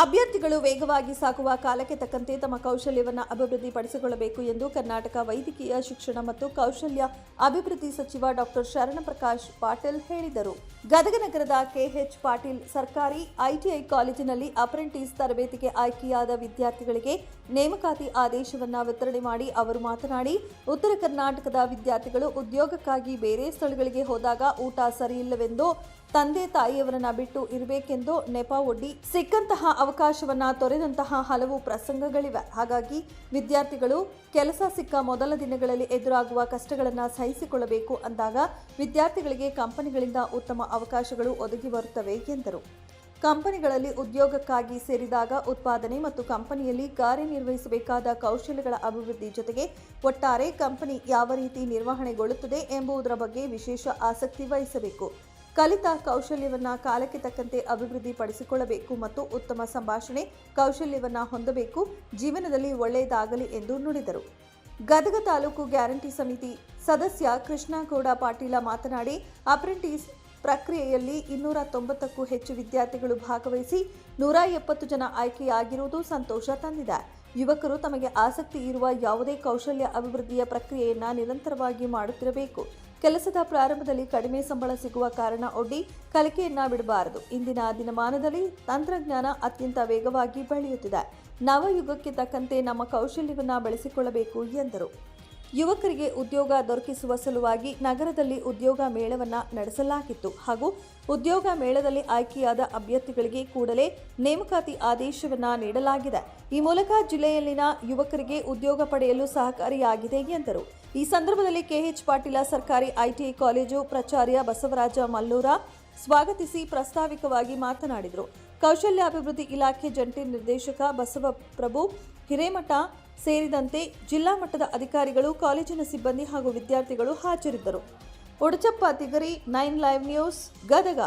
ಅಭ್ಯರ್ಥಿಗಳು ವೇಗವಾಗಿ ಸಾಕುವ ಕಾಲಕ್ಕೆ ತಕ್ಕಂತೆ ತಮ್ಮ ಕೌಶಲ್ಯವನ್ನು ಅಭಿವೃದ್ಧಿಪಡಿಸಿಕೊಳ್ಳಬೇಕು ಎಂದು ಕರ್ನಾಟಕ ವೈದ್ಯಕೀಯ ಶಿಕ್ಷಣ ಮತ್ತು ಕೌಶಲ್ಯ ಅಭಿವೃದ್ಧಿ ಸಚಿವ ಡಾಕ್ಟರ್ ಶರಣಪ್ರಕಾಶ್ ಪಾಟೀಲ್ ಹೇಳಿದರು. ಗದಗ ನಗರದ ಕೆಎಚ್ ಪಾಟೀಲ್ ಸರ್ಕಾರಿ ಐಟಿಐ ಕಾಲೇಜಿನಲ್ಲಿ ಅಪ್ರೆಂಟಿಸ್ ತರಬೇತಿಗೆ ಆಯ್ಕೆಯಾದ ವಿದ್ಯಾರ್ಥಿಗಳಿಗೆ ನೇಮಕಾತಿ ಆದೇಶವನ್ನ ವಿತರಣೆ ಮಾಡಿ ಅವರು ಮಾತನಾಡಿ, ಉತ್ತರ ಕರ್ನಾಟಕದ ವಿದ್ಯಾರ್ಥಿಗಳು ಉದ್ಯೋಗಕ್ಕಾಗಿ ಬೇರೆ ಸ್ಥಳಗಳಿಗೆ ಹೋದಾಗ ಊಟ ಸರಿಯಿಲ್ಲವೆಂದು ತಂದೆ ತಾಯಿಯವರನ್ನ ಬಿಟ್ಟು ಇರಬೇಕೆಂದು ನೆಪ ಒಡ್ಡಿ ಸಿಕ್ಕಂತಹ ಅವಕಾಶವನ್ನ ತೊರೆದಂತಹ ಹಲವು ಪ್ರಸಂಗಗಳಿವೆ. ಹಾಗಾಗಿ ವಿದ್ಯಾರ್ಥಿಗಳು ಕೆಲಸ ಸಿಕ್ಕ ಮೊದಲ ದಿನಗಳಲ್ಲಿ ಎದುರಾಗುವ ಕಷ್ಟಗಳನ್ನು ಸಹಿಸಿಕೊಳ್ಳಬೇಕು ಅಂದಾಗ ವಿದ್ಯಾರ್ಥಿಗಳಿಗೆ ಕಂಪನಿಗಳಿಂದ ಉತ್ತಮ ಅವಕಾಶಗಳು ಒದಗಿ ಬರುತ್ತವೆ ಎಂದರು. ಕಂಪನಿಗಳಲ್ಲಿ ಉದ್ಯೋಗಕ್ಕಾಗಿ ಸೇರಿದಾಗ ಉತ್ಪಾದನೆ ಮತ್ತು ಕಂಪನಿಯಲ್ಲಿ ಕಾರ್ಯನಿರ್ವಹಿಸಬೇಕಾದ ಕೌಶಲ್ಯಗಳ ಅಭಿವೃದ್ಧಿ ಜೊತೆಗೆ ಒಟ್ಟಾರೆ ಕಂಪನಿ ಯಾವ ರೀತಿ ನಿರ್ವಹಣೆಗೊಳ್ಳುತ್ತದೆ ಎಂಬುದರ ಬಗ್ಗೆ ವಿಶೇಷ ಆಸಕ್ತಿ ವಹಿಸಬೇಕು. ಕಲಿತ ಕೌಶಲ್ಯವನ್ನು ಕಾಲಕ್ಕೆ ತಕ್ಕಂತೆ ಅಭಿವೃದ್ಧಿ ಪಡಿಸಿಕೊಳ್ಳಬೇಕು ಮತ್ತು ಉತ್ತಮ ಸಂಭಾಷಣೆ ಕೌಶಲ್ಯವನ್ನು ಹೊಂದಬೇಕು, ಜೀವನದಲ್ಲಿ ಒಳ್ಳೆಯದಾಗಲಿ ಎಂದು ನುಡಿದರು. ಗದಗ ತಾಲೂಕು ಗ್ಯಾರಂಟಿ ಸಮಿತಿ ಸದಸ್ಯ ಕೃಷ್ಣಗೌಡ ಪಾಟೀಲ ಮಾತನಾಡಿ, ಅಪ್ರೆಂಟಿಸ್ ಪ್ರಕ್ರಿಯೆಯಲ್ಲಿ ಇನ್ನೂರ ತೊಂಬತ್ತಕ್ಕೂ ಹೆಚ್ಚು ವಿದ್ಯಾರ್ಥಿಗಳು ಭಾಗವಹಿಸಿ ನೂರ ಎಪ್ಪತ್ತು ಜನ ಆಯ್ಕೆಯಾಗಿರುವುದು ಸಂತೋಷ ತಂದಿದೆ. ಯುವಕರು ತಮಗೆ ಆಸಕ್ತಿ ಇರುವ ಯಾವುದೇ ಕೌಶಲ್ಯ ಅಭಿವೃದ್ಧಿಯ ಪ್ರಕ್ರಿಯೆಯನ್ನು ನಿರಂತರವಾಗಿ ಮಾಡುತ್ತಿರಬೇಕು. ಕೆಲಸದ ಪ್ರಾರಂಭದಲ್ಲಿ ಕಡಿಮೆ ಸಂಬಳ ಸಿಗುವ ಕಾರಣ ಒಡ್ಡಿ ಕಲಿಕೆಯನ್ನ ಬಿಡಬಾರದು. ಇಂದಿನ ದಿನಮಾನದಲ್ಲಿ ತಂತ್ರಜ್ಞಾನ ಅತ್ಯಂತ ವೇಗವಾಗಿ ಬೆಳೆಯುತ್ತಿದೆ. ನವಯುಗಕ್ಕೆ ತಕ್ಕಂತೆ ನಮ್ಮ ಕೌಶಲ್ಯವನ್ನ ಬೆಳೆಸಿಕೊಳ್ಳಬೇಕು ಎಂದರು. ಯುವಕರಿಗೆ ಉದ್ಯೋಗ ದೊರಕಿಸುವ ಸಲುವಾಗಿ ನಗರದಲ್ಲಿ ಉದ್ಯೋಗ ಮೇಳವನ್ನ ನಡೆಸಲಾಗಿತ್ತು. ಹಾಗೂ ಉದ್ಯೋಗ ಮೇಳದಲ್ಲಿ ಆಯ್ಕೆಯಾದ ಅಭ್ಯರ್ಥಿಗಳಿಗೆ ಕೂಡಲೇ ನೇಮಕಾತಿ ಆದೇಶವನ್ನ ನೀಡಲಾಗಿದೆ. ಈ ಮೂಲಕ ಜಿಲ್ಲೆಯಲ್ಲಿನ ಯುವಕರಿಗೆ ಉದ್ಯೋಗ ಪಡೆಯಲು ಸಹಕಾರಿಯಾಗಿದೆ ಎಂದರು. ಈ ಸಂದರ್ಭದಲ್ಲಿ ಕೆಎಚ್ ಪಾಟೀಲ ಸರ್ಕಾರಿ ಐಟಿಐ ಕಾಲೇಜು ಪ್ರಾಚಾರ್ಯ ಬಸವರಾಜ ಮಲ್ಲೂರ ಸ್ವಾಗತಿಸಿ ಪ್ರಾಸ್ತಾವಿಕವಾಗಿ ಮಾತನಾಡಿದರು. ಕೌಶಲ್ಯಾಭಿವೃದ್ಧಿ ಇಲಾಖೆ ಜಂಟಿ ನಿರ್ದೇಶಕ ಬಸವಪ್ರಭು ಹಿರೇಮಠ ಸೇರಿದಂತೆ ಜಿಲ್ಲಾ ಮಟ್ಟದ ಅಧಿಕಾರಿಗಳು, ಕಾಲೇಜಿನ ಸಿಬ್ಬಂದಿ ಹಾಗೂ ವಿದ್ಯಾರ್ಥಿಗಳು ಹಾಜರಿದ್ದರು. Odachappa Tigari, nine live news, Gadag.